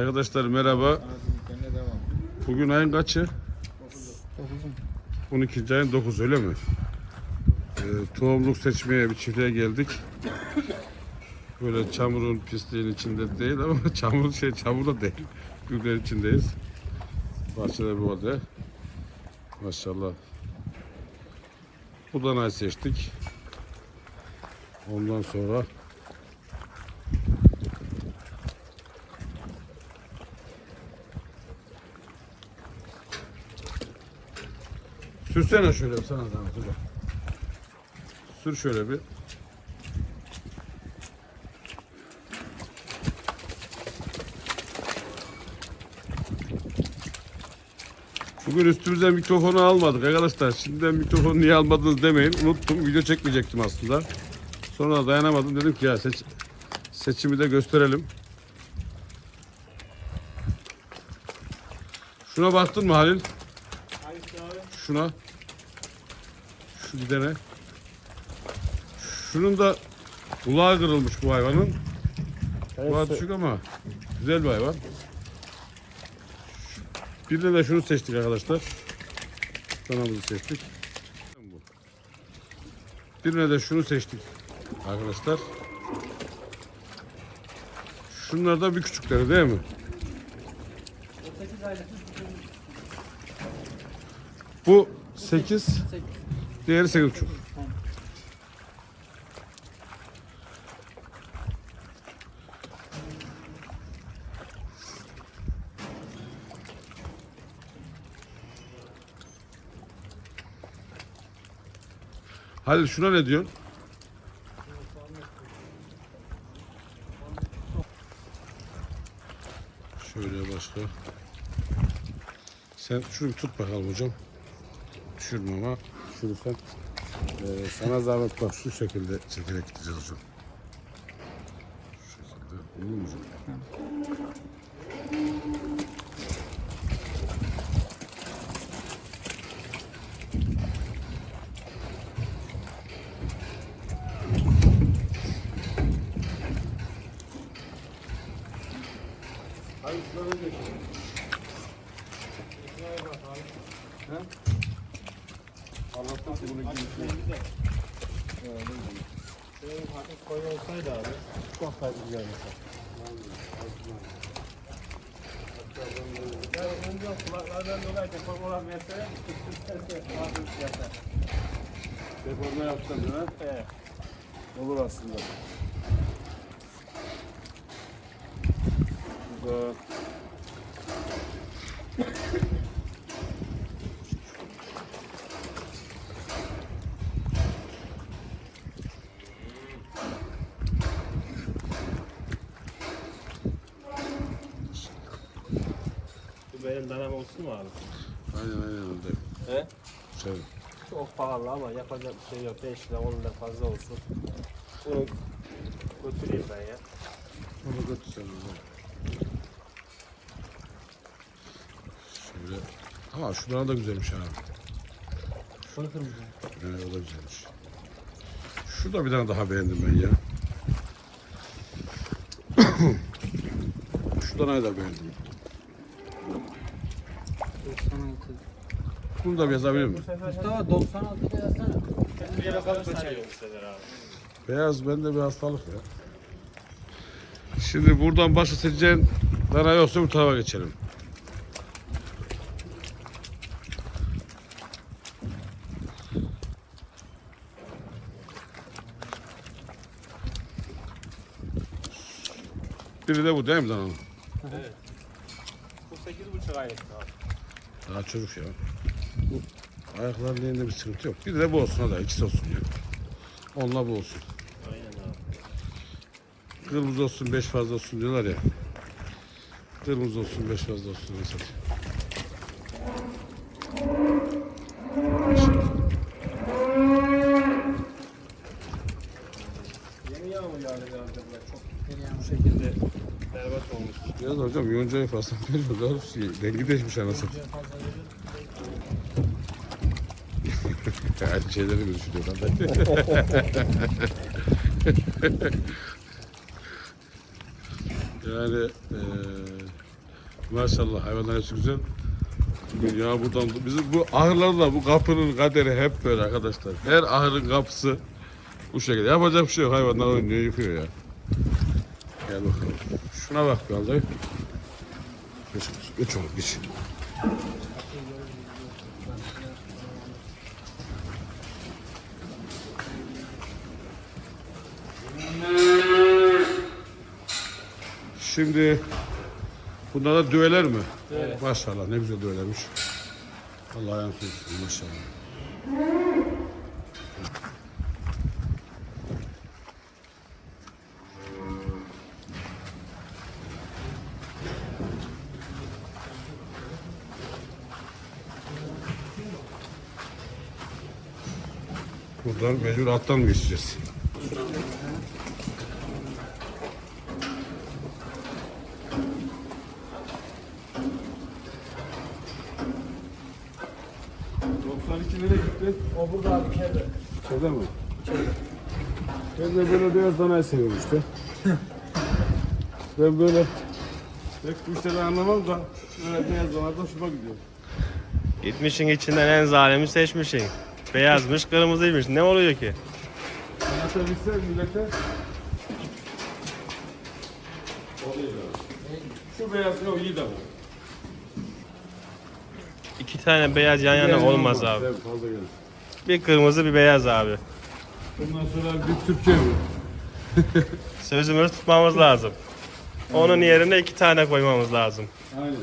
Arkadaşlar merhaba. Bugün ayın kaçı? 12. ayın 9 öyle mi? Ee, tohumluk seçmeye bir çiftliğe geldik. Böyle çamurun pisliğin içinde değil ama çamur şey çamur da değil. Güller içindeyiz. Bahçede bu vade. Maşallah. Bu danayı seçtik. Ondan sonra Sürsene şöyle bir sana zahmet hocam. Sür şöyle bir. Bugün üstümüze mikrofonu almadık arkadaşlar. Şimdiden mikrofonu niye almadınız demeyin. Unuttum. Video çekmeyecektim aslında. Sonra dayanamadım. Dedim ki ya seç, seçimi de gösterelim. Şuna baktın mı Halil? Şuna. Şu gidene. Şunun da kulağı kırılmış bu hayvanın. Kulağı düşük ama güzel bir hayvan. Bir de, de şunu seçtik arkadaşlar. Kanalımızı seçtik. Birine de şunu seçtik arkadaşlar. Şunlar da bir küçükleri değil mi? Bu 8, diğeri 8,5. Halil şuna ne diyorsun? Şöyle başka. Sen şunu tut bakalım hocam. Düşürme ama düşürürsen. Ee, sana zahmet bak şu şekilde çekerek gideceğiz hocam. Şu şekilde. Olur mu hocam? Allah'tan bunu giymişler. Şöyle hafif koyu olsaydı abi. Çok fazla güzel mesela. Ya önce kulaklardan dolayı deform olan mesele hafif fiyata. Deforme yapacağım değil mi? Evet. Olur aslında. Güzel. Bu benim danam olsun mu abi? Aynen aynen öyle. He? Şey, Çok pahalı ama yapacak bir şey yok. 5 lira 10 lira fazla olsun. Bunu götüreyim ben ya. onu götür sen oradan. Şöyle. Ama şunlar da güzelmiş ha. Şunu kırmızı. Evet, o da güzelmiş. Şurada bir tane daha beğendim ben ya. Şu danayı da beğendim. 96. Bunu da bir yazabilir miyim? Mustafa 96 da yazsana. Beyaz bende bir hastalık ya. Şimdi buradan başı seçeceğin dana yoksa bu tarafa geçelim. Biri de bu değil mi dananın? Evet. Bu 8,5 aylık. Daha çocuk ya. Bu ayaklarının elinde bir sıkıntı yok. Bir de bu olsun hadi ikisi olsun ya. Onunla bu olsun. Aynen abi. Kırmızı olsun beş fazla olsun diyorlar ya. Kırmızı olsun beş fazla olsun mesela. Yeni yağmur yağdı buraya çok. Geriye Bu şekilde berbat olmuş. Biraz hocam yoncayı fazla veriyor. Daha şey, rengi değişmiş verir. Aynı şeyleri mi düşünüyor lan? yani eee Maşallah hayvanlar hepsi güzel. Ya buradan bizim bu ahırlarda bu kapının kaderi hep böyle arkadaşlar. Her ahırın kapısı bu şekilde. Yapacak bir şey yok. Hayvanlar oynuyor, yıkıyor ya. Şuna bak bir anda. Geç, geç oğlum geç. Şimdi bunlar da düveler mi? Evet. Maşallah ne güzel düvelermiş. Allah ayağını tutsun maşallah. Buradan mecbur alttan mı geçeceğiz? nereye gitti? O burada abi. İçeride mi? Ben de böyle beyaz danayı seviyorum işte. ben böyle pek bu işleri anlamam da böyle beyaz danadan hoşuma gidiyor. Gitmişin içinden en zalimi seçmişsin. Beyazmış, kırmızıymış. Ne oluyor ki? Anlatabilse millete. Şu beyaz ne o iyi de bu. İki tane beyaz yan yana olmaz abi. Evet, fazla gelir. Bir kırmızı, bir beyaz abi. Bundan sonra bir Türkiye bu. Sözümüzü tutmamız lazım. Onun yerine iki tane koymamız lazım. Aynen.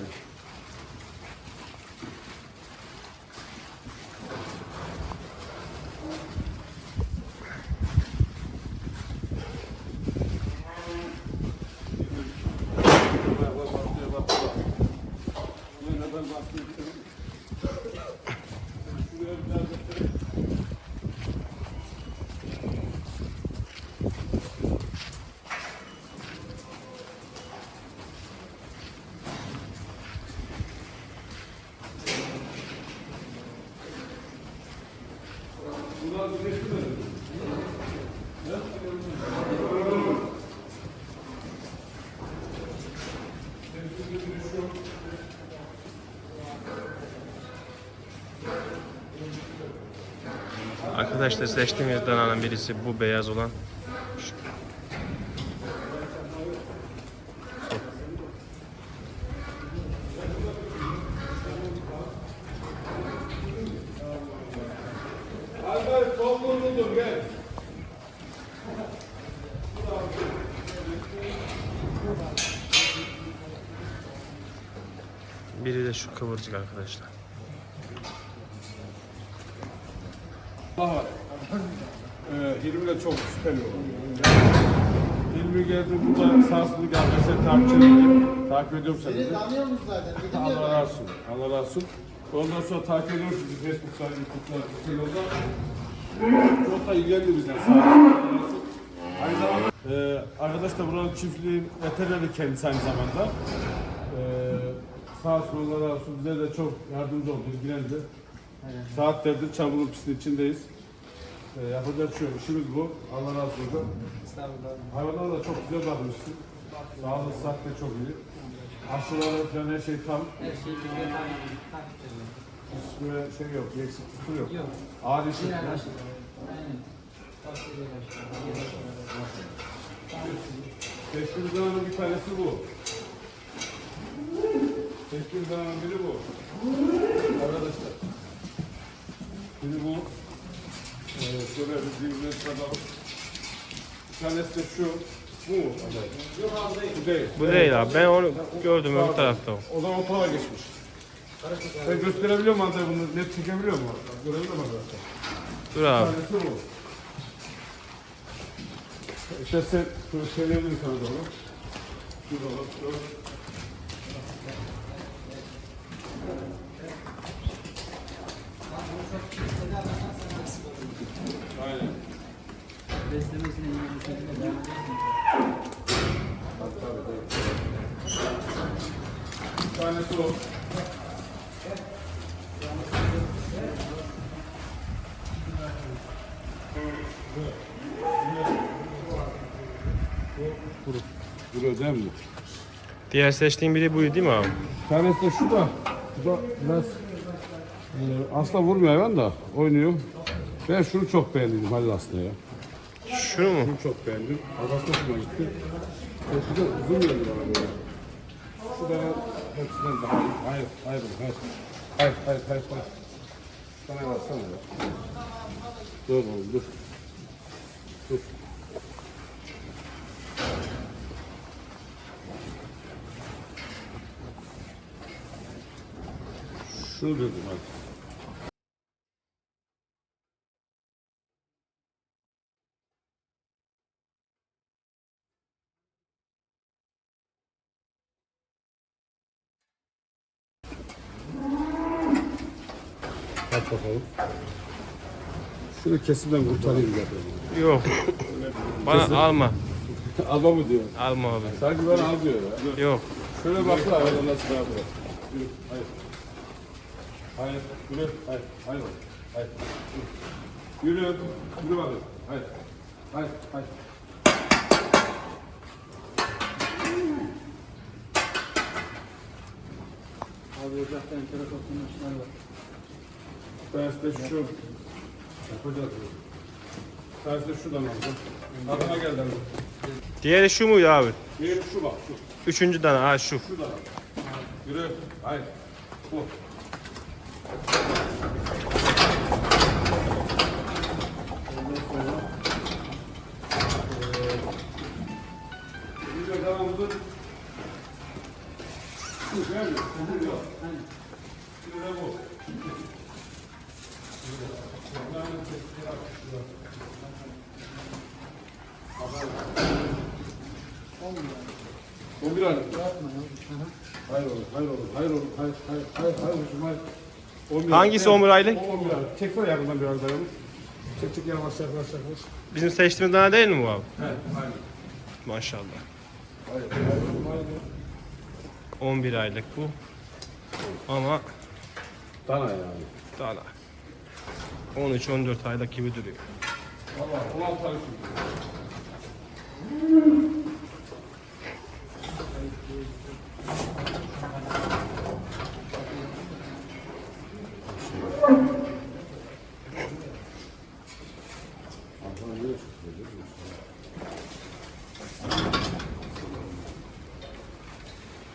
Arkadaşlar seçtiğimiz dananın birisi bu beyaz olan. Biri de şu kıvırcık arkadaşlar. Allah var. Ee, Hilmi de çok süper yol. Hilmi geldi burada sahasını geldi. Sen takip ediyorum. Takip ediyorum seni. de. Tanıyor musun zaten? Dedim ya. Allah razı olsun. Allah razı olsun. Ondan sonra takip ediyorum sizi Facebook'ta, YouTube'da, Twitter'da. Çok da ilgilendi bizden sağ olsun. Aynı zamanda e, arkadaş da buranın çiftliğin veterineri kendisi aynı zamanda. E, sağ olsun Allah razı olsun bize de çok yardımcı oldu, ilgilendi. Saatlerdir çamurun pisliğin içindeyiz. E, yapacak şey yok. İşimiz bu. Allah razı olsun. Hayvanlara da çok güzel bakmışsın. Sağlık, sıhhat de çok iyi. Aşıları falan her şey tam. Her şeyi biliyor. Takip ediyor. Üstüne şey yok, bir eksik kusur yok. Yok. Ağır işi. Diğer aşılar. Aynen. Takip ediyor aşılar. Teşkil bir tanesi bu. Teşkil zamanın biri bu. Arkadaşlar. Biri bu. Ee, şöyle bir çıkartalım. Bir tanesi de şu. Bu mu? Yok abi değil. Bu değil. Bu değil abi. Ben onu gördüm öbür tarafta. o. O zaman o tarafa geçmiş. Sen gösterebiliyor musun Antay bunu? Net çekebiliyor musun? Görebiliyor musun? Dur abi. tanesi bu. İşte sen söyleyebilirim sana. Dur oğlum, dur. Aynen. Beslemesine iyi bir? Diğer seçtiğin biri buydu değil mi abi? Bir tanesi de şu da. Bu da biraz e, asla vurmuyor hayvan da oynuyor. Ben şunu çok beğendim Halil aslında ya. Şunu mu? Bunu çok beğendim. Arabası hoşuma gitti. Şu da uzun geldi bana böyle. Şu da hepsinden daha iyi. Hayır, hayır, hayır. Hayır, hayır, hayır, hayır. Sana baksana ya. Dur oğlum, dur. Dur. Şunu dedim hadi. Aç bakalım. Şunu kesimden kurtarayım zaten. Yok. Bana alma. Alma mı diyor? Alma abi. Sanki bana al diyor ya. Yok. Şöyle baksana hayvan nasıl daha bırak. Yürü, hayır. Hayır, yürü, hayır, hayır, hayır. Yürü, yürü bakayım. Hayır, hayır, hayır. Abi ocakta enteresan işler var. Tanesi de şu. Yapacağız. Tanesi de şuradan aldım. Adana geldi. abi. Diğeri şu muydu abi? Bir şu bak, şu. Üçüncü tane ha şu. Şuradan al. Yürü, hayır. Bu. Bir Hangisi aylık. aylık? O aylık. Çeksene yakından biraz daha. Çek çek yavaş yavaş yavaş. Bizim seçtiğimiz tane değil mi bu abi? He, aynen. Maşallah. Hayır, hayır, hayır. 11 aylık bu. Ama Dana yani. daha da 13-14 aylık gibi duruyor. Valla 16 tane şimdi.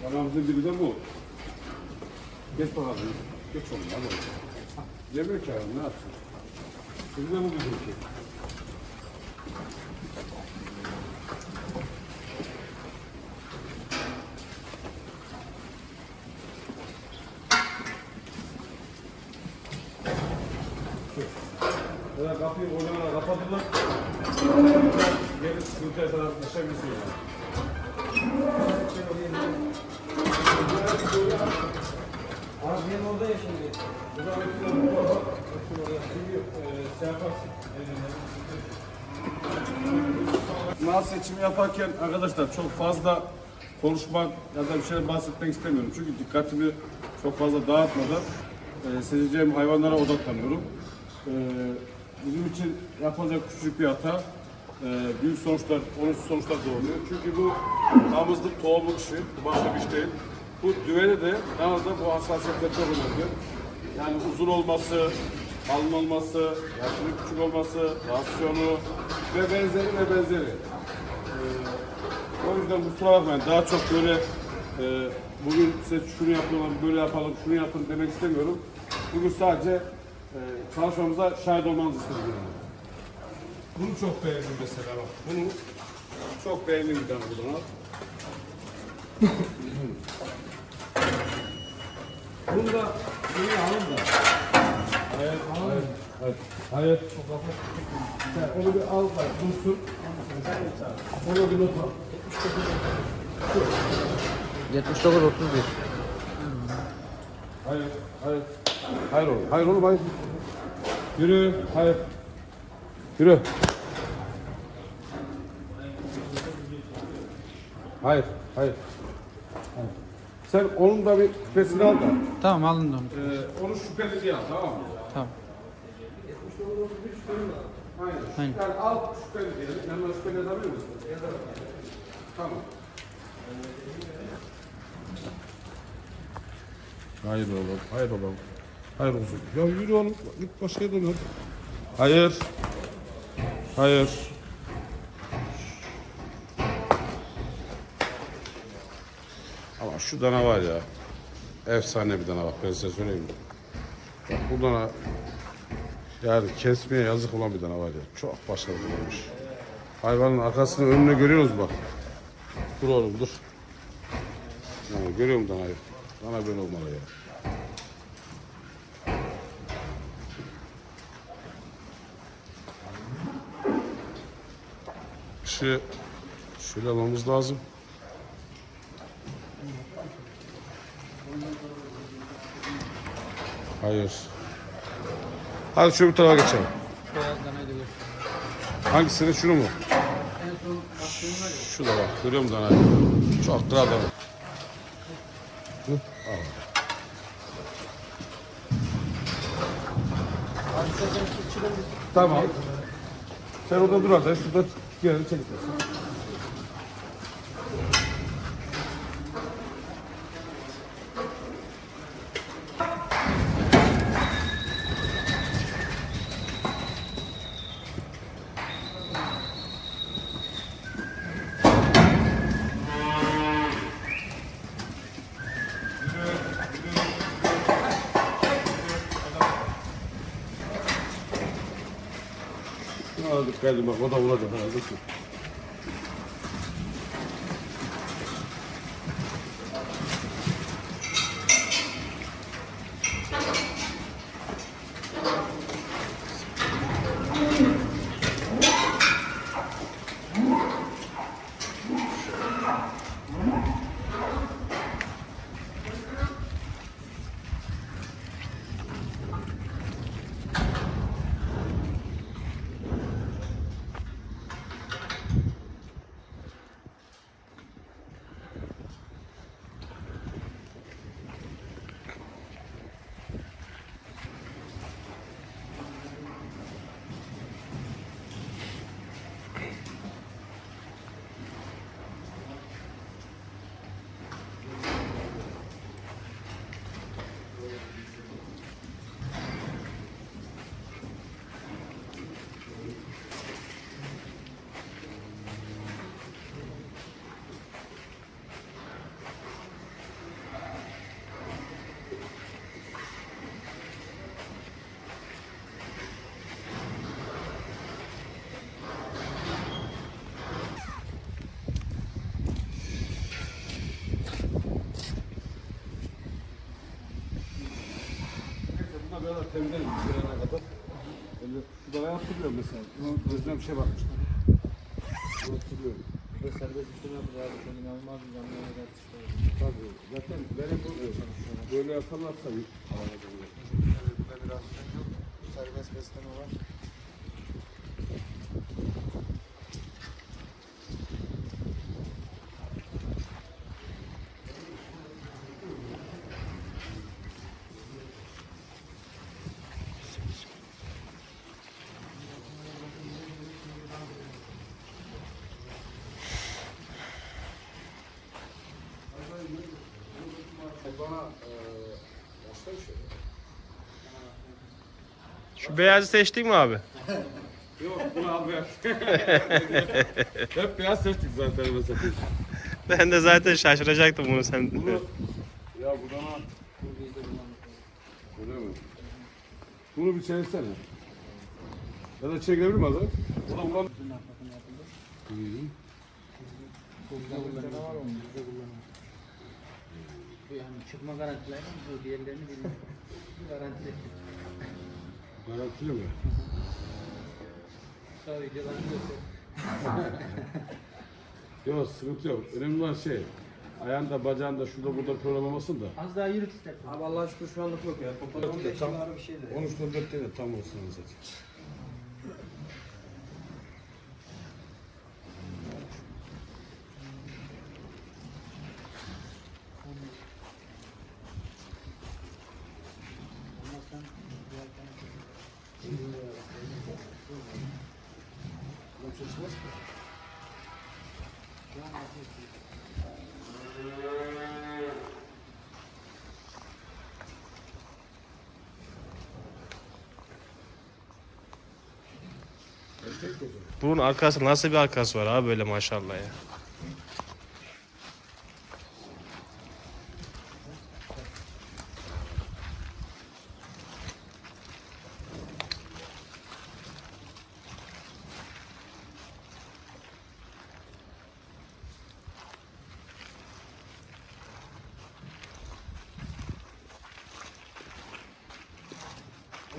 Yanımızda biri de bu. Geç bakalım. Geç oğlum hadi. Yemiyor ki adam ne yapsın? Biri de bu bizimki. Ya kapıyı oynamana kapatırlar. Geri sıkıntı yaşanan yaşamışsın yani. Mal seçimi yaparken arkadaşlar çok fazla konuşmak ya da bir şeyler bahsetmek istemiyorum. Çünkü dikkatimi çok fazla dağıtmadan e, seçeceğim hayvanlara odaklanıyorum. E, bizim için yapılacak küçük bir hata e, büyük sonuçlar, olumsuz sonuçlar doğuruyor. Çünkü bu damızlık tohumluk işi, bu başka bir iş değil. Bu düvene de daha da bu hassasiyetler çok önemli. Yani uzun olması, alın olması, yaşının küçük olması, rasyonu ve benzeri ve benzeri. O yüzden kusura bakmayın. Daha çok böyle e, bugün size şunu yapalım, böyle yapalım, şunu yapın demek istemiyorum. Bugün sadece e, çalışmamıza şahit olmanızı. Yani. Bunu çok beğendim mesela bak. Bunu çok beğendim bir tane buradan al. Bunu da yeni alın da. Hayır. Hayır. Sen onu bir al bak, dursun. Onu bir not al. 79 31. Hayır, hayır. Hayır oğlum, hayır oğlum, hayır. Yürü, hayır. Yürü. Hayır, hayır. hayır. Sen onun da bir küpesini al da. Tamam alın da onu. Ee, onu şüpheli diye al, tamam mı? Tamam. Aynen. Aynen. Yani al şüpheli diyelim. Yanına şüpheli yazabilir misin? Tamam. Hayır oğlum, hayır oğlum. Hayır oğlum. Ya yürü oğlum, git başka yere dön. Hayır. Hayır. Ama şu dana var ya. Efsane bir dana bak ben size söyleyeyim. Bak bu dana yani kesmeye yazık olan bir dana var ya. Çok başarılı olmuş. Hayvanın arkasını önüne görüyoruz bak. Dur oğlum dur. Yani görüyorum danayı. Dana böyle olmalı ya. Şu şöyle almamız lazım. Hayır. Hadi şu bir tarafa geçelim. Danayı. Hangisini şunu mu? Şu da bak görüyor musun danayı? Çok kral dana. Hı, al. Abi sen şu çıra bir Tamam. Sen orada dur hadi. Şurada gel çek. Şuna dikkat edin bak o da vuracak herhalde. Temizlerim bir kadar. Öyle şu davaya hatırlıyorum mesela. Gözüne bir şey bakmıştım. Bunu hatırlıyorum. Ve serbest usul yapacağız abi. Sen inanılmaz bir canlı yayın tartışıyor. Tabii. Zaten benim bu böyle yaparlarsa bir alacağım. Burada biraz serbest besleme var. Şu beyazı seçtik mi abi? Yok al beyaz. Hep beyaz seçtik zaten mesela. Ben de zaten şaşıracaktım bunu sen. Bunu ya bu Bu bizde bulunmak. öyle mi? Bunu bir çevirsene. Ya da çekebilir mi adam? O da ulan. Bütün naklatını yapıldı. Hı. Bu bizde kullanıyor. var onun bizde kullanıyor. Bu yani çıkma garantileri bu diğerlerini bilmiyorum. Bu garantili. Garantili mi? Sağ videolarını göster. Yok sıkıntı yok. Önemli olan şey ayağında bacağında şurada burada problem olmasın da. Az daha yürüt istersen. Abi Allah aşkına şu anlık yok ya. Toplam 15 Tam- civarı bir şeydi. 13 14 de tam olsun zaten. Ama sen diğer tarafa- Şu an yapıyorsun. Bunun arkası nasıl bir arkası var abi böyle maşallah ya.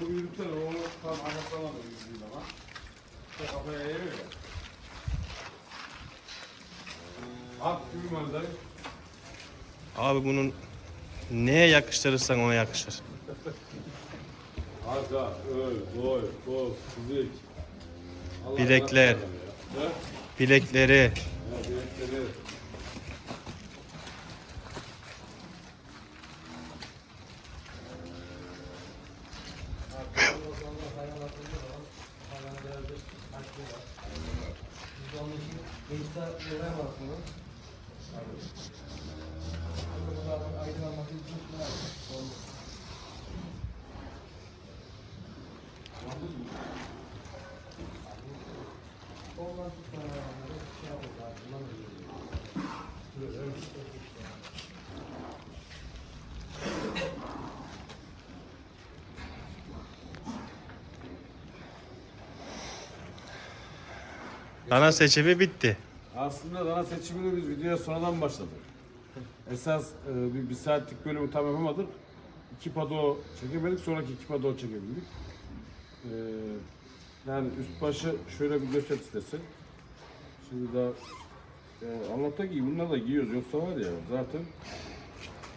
Bunu yürütsene o tam arkasına da yürüdüğü zaman. Kafaya ya. At manzarayı. Abi bunun neye yakıştırırsan ona yakışır. Arka, öl, boy, kol, fizik. Allah Bilekler. bilekleri. Insta Genel Başkanı. Aydınlanmak için çok merak ediyorum. Dana seçimi bitti. Aslında dana seçimini biz videoya sonradan başladık. Esas e, bir, bir saatlik bölümü tam yapamadık. İki pado çekemedik, sonraki iki pado çekebildik. E, yani üst başı şöyle bir göster istesin. Şimdi daha e, Allah'ta giy, bunlar da giyiyoruz. Yoksa var ya zaten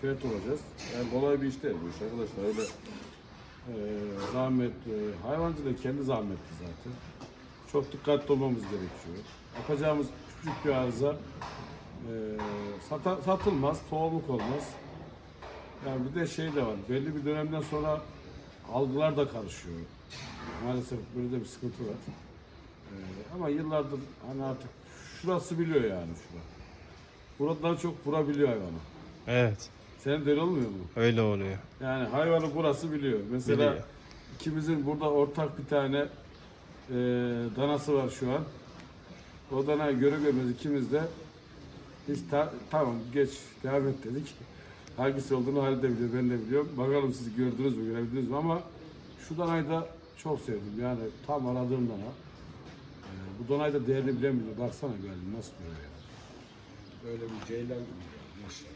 fiyat olacağız. Yani kolay bir iş değil bu iş arkadaşlar. Öyle e, zahmetli, hayvancılık kendi zahmetli zaten. Çok dikkatli olmamız gerekiyor. Yapacağımız küçük bir arıza e, sata- satılmaz, tohumluk olmaz. Yani bir de şey de var, belli bir dönemden sonra algılar da karışıyor. Maalesef böyle de bir sıkıntı var. E, ama yıllardır hani artık şurası biliyor yani şura. Buradan çok bura biliyor hayvanı. Evet, Senin de öyle olmuyor mu? öyle oluyor. Yani hayvanı burası biliyor. Mesela Biliyor. ikimizin burada ortak bir tane e, danası var şu an. O danayı göre görmez ikimiz de hiç ta- tamam geç devam et dedik. Hangisi olduğunu Halil de biliyor, ben de biliyorum. Bakalım siz gördünüz mü, görebildiniz mi ama şu danayı da çok sevdim. Yani tam aradığım dana. E, bu danayı da değerini bilen biliyor. Baksana geldim nasıl diyor ya. Böyle bir ceylan gibi maşallah.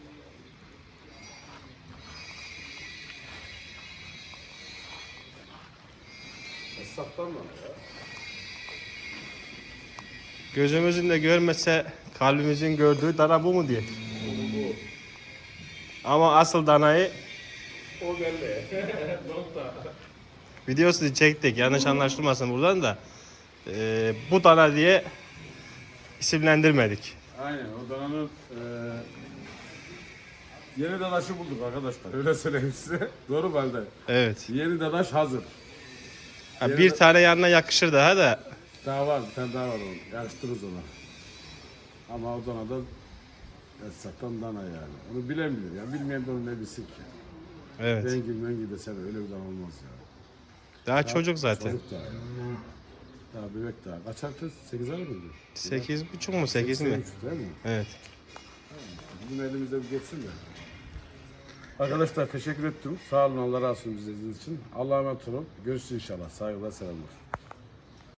Esnaftan mı ya? Gözümüzün de görmese kalbimizin gördüğü dana bu mu diye. Bu. Ama asıl danayı O belli. Nokta. videosunu çektik. Yanlış anlaşılmasın buradan da. Ee, bu dana diye isimlendirmedik. Aynen o dananın eee yeni dadaşı bulduk arkadaşlar. Öyle söyleyeyim size. Doğru mu? Evet. Yeni dadaş hazır. Ha, bir tane yanına yakışır daha da. Daha var bir tane daha var onun. Yarıştırırız ona. Ama o danadan Esnaftan dana yani. Onu bilen bilir. Yani bilmeyen de onu ne bilsin ki. Evet. Rengi mengi desen öyle bir dana olmaz ya. Daha çocuk zaten. Çocuk daha ya. Daha bebek daha. Kaç hafta? 8 ay mı? diyor? Sekiz buçuk mu? Sekiz mi? Değil mi? Evet. Bizim elimizde bir geçsin de. Arkadaşlar teşekkür ettim. Sağ olun Allah razı olsun bizi izlediğiniz için. Allah'a emanet olun. Görüşürüz inşallah. Saygılar selamlar.